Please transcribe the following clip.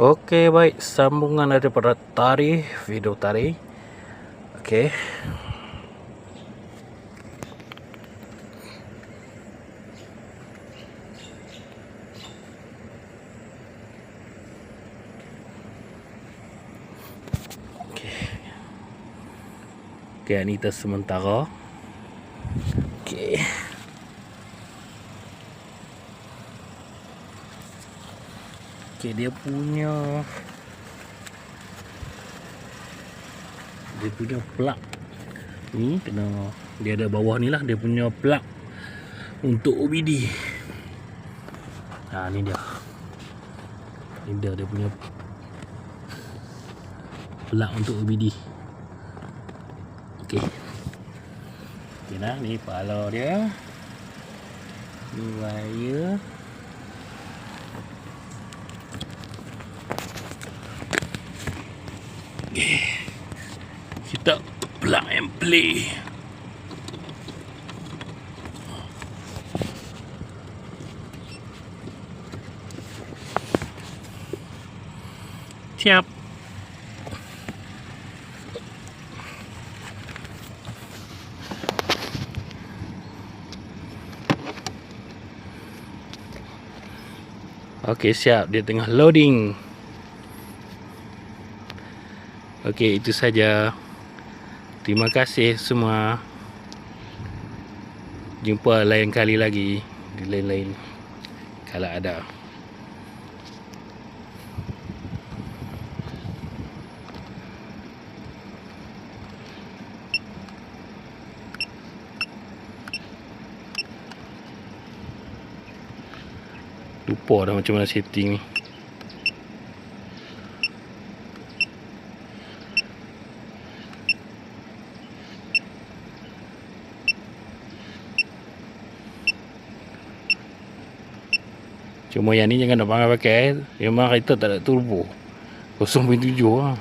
Okey baik sambungan daripada tari video tari. Okey. Okey. Okey ni kita sementara. Okey. Okey dia punya dia punya plug ni kena dia ada bawah ni lah dia punya plug untuk OBD ha ni dia. Ni dia dia punya plug untuk OBD ok ok nah ni pala dia. Ni wire Okay. Kita plug and play. Siap. Okey siap dia tengah loading. Okey, itu saja. Terima kasih semua. Jumpa lain kali lagi di lain-lain kalau ada. Lupa dah macam mana setting ni. Cuma yang ni jangan nak pakai Memang kereta tak ada turbo. 0.7 lah